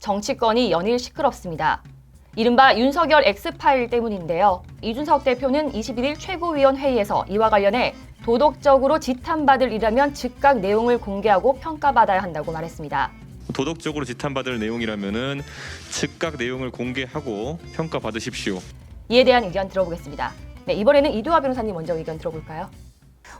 정치권이 연일 시끄럽습니다. 이른바 윤석열 X파일 때문인데요. 이준석 대표는 21일 최고위원회의에서 이와 관련해 도덕적으로 지탄받을 일이라면 즉각 내용을 공개하고 평가받아야 한다고 말했습니다. 도덕적으로 지탄받을 내용이라면은 즉각 내용을 공개하고 평가 받으십시오. 이에 대한 의견 들어보겠습니다. 네, 이번에는 이두화 변호사님 먼저 의견 들어볼까요?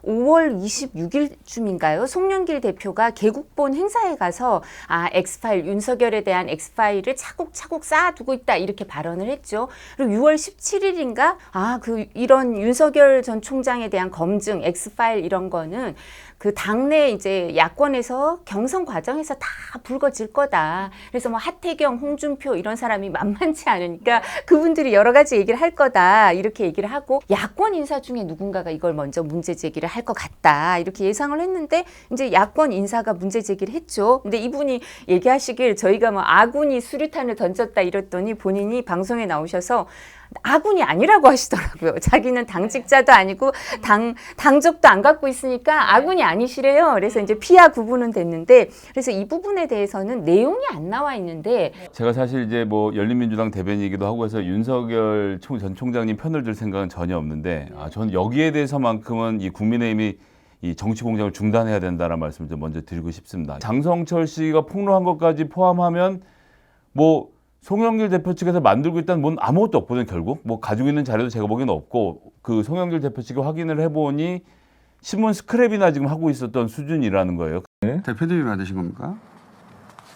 5월 26일쯤인가요? 송영길 대표가 개국본 행사에 가서 아 엑스파일 윤석열에 대한 엑스파일을 차곡차곡 쌓아두고 있다 이렇게 발언을 했죠. 그리고 6월 17일인가 아 그 이런 윤석열 전 총장에 대한 검증 엑스파일 이런 거는 그 당내 이제 야권에서 경선 과정에서 다 불거질 거다. 그래서 뭐 하태경, 홍준표 이런 사람이 만만치 않으니까 그분들이 여러 가지 얘기를 할 거다. 이렇게 얘기를 하고 야권 인사 중에 누군가가 이걸 먼저 문제 제기를 할 것 같다. 이렇게 예상을 했는데 이제 야권 인사가 문제 제기를 했죠. 근데 이분이 얘기하시길 저희가 뭐 아군이 수류탄을 던졌다 이랬더니 본인이 방송에 나오셔서 아군이 아니라고 하시더라고요. 자기는 당직자도 아니고 당 당적도 안 갖고 있으니까 아군이 아니시래요. 그래서 이제 피하 구분은 됐는데 그래서 이 부분에 대해서는 내용이 안 나와 있는데 제가 사실 이제 뭐 열린민주당 대변이기도 하고 해서 윤석열 총- 전 총장님 편을 들 생각은 전혀 없는데 아, 저는 여기에 대해서만큼은 이 국민의힘이 이 정치 공작을 중단해야 된다는 말씀을 좀 먼저 드리고 싶습니다. 장성철 씨가 폭로한 것까지 포함하면 뭐 송영길 대표 측에서 만들고 있다는 뭔 아무것도 없거든요 결국 뭐 가지고 있는 자료도 제가 보기에는 없고 그 송영길 대표 측이 확인을 해보니 신문 스크랩이나 지금 하고 있었던 수준이라는 거예요. 대표님이 만드신 겁니까?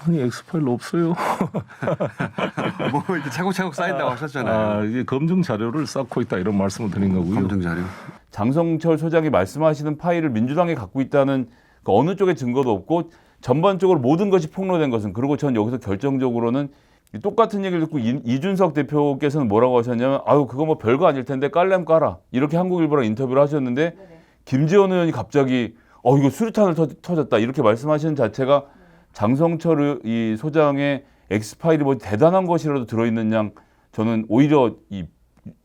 아니 엑스파일 없어요. 뭐 이렇게 차곡차곡 쌓인다고 하셨잖아요. 아, 이게 검증 자료를 쌓고 있다 이런 말씀을 드린 거고요. 검증 자료. 장성철 소장이 말씀하시는 파일을 민주당이 갖고 있다는 그 어느 쪽에 증거도 없고 전반적으로 모든 것이 폭로된 것은 그리고 전 여기서 결정적으로는 이 똑같은 얘기를 듣고 이, 이준석 대표께서는 뭐라고 하셨냐면 아유 그거 뭐 별거 아닐 텐데 깔렘 깔아 이렇게 한국일보랑 인터뷰를 하셨는데 김재원 의원이 갑자기 어 이거 수류탄을 터, 터졌다 이렇게 말씀하시는 자체가 장성철 이 소장의 엑스파일이 뭐 대단한 것이라도 들어있는 양 저는 오히려 이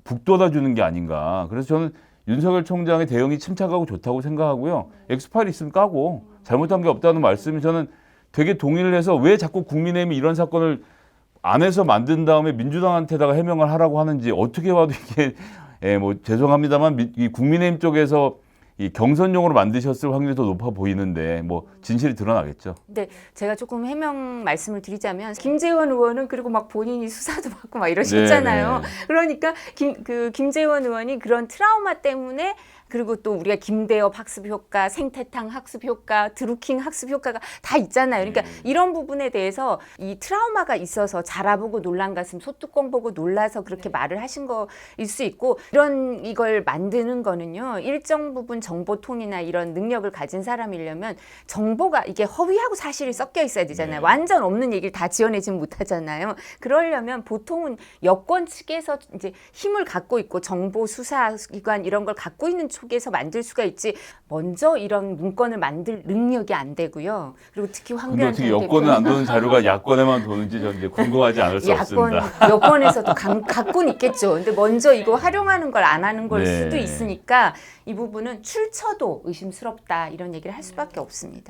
북돋아 주는 게 아닌가 그래서 저는 윤석열 총장의 대응이 침착하고 좋다고 생각하고요. 엑스파일 있으면 까고 잘못한 게 없다는 말씀이 저는 되게 동의를 해서 왜 자꾸 국민의힘이 이런 사건을 안에서 만든 다음에 민주당한테다가 해명을 하라고 하는지 어떻게 봐도 이게 예, 뭐 죄송합니다만 미- 이 국민의힘 쪽에서 이 경선용으로 만드셨을 확률이 더 높아 보이는데 뭐 진실이 드러나겠죠. 근데 제가 조금 해명 말씀을 드리자면 김재원 의원은 그리고 막 본인이 수사도 받고 막 이러셨잖아요. 네, 네. 그러니까 김, 그 김재원 의원이 그런 트라우마 때문에 그리고 또 우리가 김대엽 학습 효과, 생태탕 학습 효과, 드루킹 학습 효과가 다 있잖아요. 그러니까 이런 부분에 대해서 이 트라우마가 있어서 자라보고 놀란 가슴 소뚜껑 보고 놀라서 그렇게 말을 하신 거일 수 있고 이런 이걸 만드는 거는요. 일정 부분 정보통이나 이런 능력을 가진 사람이려면 정보가 이게 허위하고 사실이 섞여 있어야 되잖아요. 네. 완전 없는 얘기를 다 지어내지 못하잖아요. 그러려면 보통은 여권 측에서 이제 힘을 갖고 있고 정보 수사 기관 이런 걸 갖고 있는 쪽에서 만들 수가 있지. 먼저 이런 문건을 만들 능력이 안 되고요. 그리고 특히 근데 황교안 어떻게 전 여권은 안 도는 자료가 야권에만 도는지 저는 이제 궁금하지 않을 수 야권 없습니다. 여권에서도 강- 갖고는 있겠죠. 근데 먼저 이거 활용하는 걸 안 하는 걸 네. 수도 있으니까 이 부분은 출처도 의심스럽다 이런 얘기를 할 수밖에 없습니다.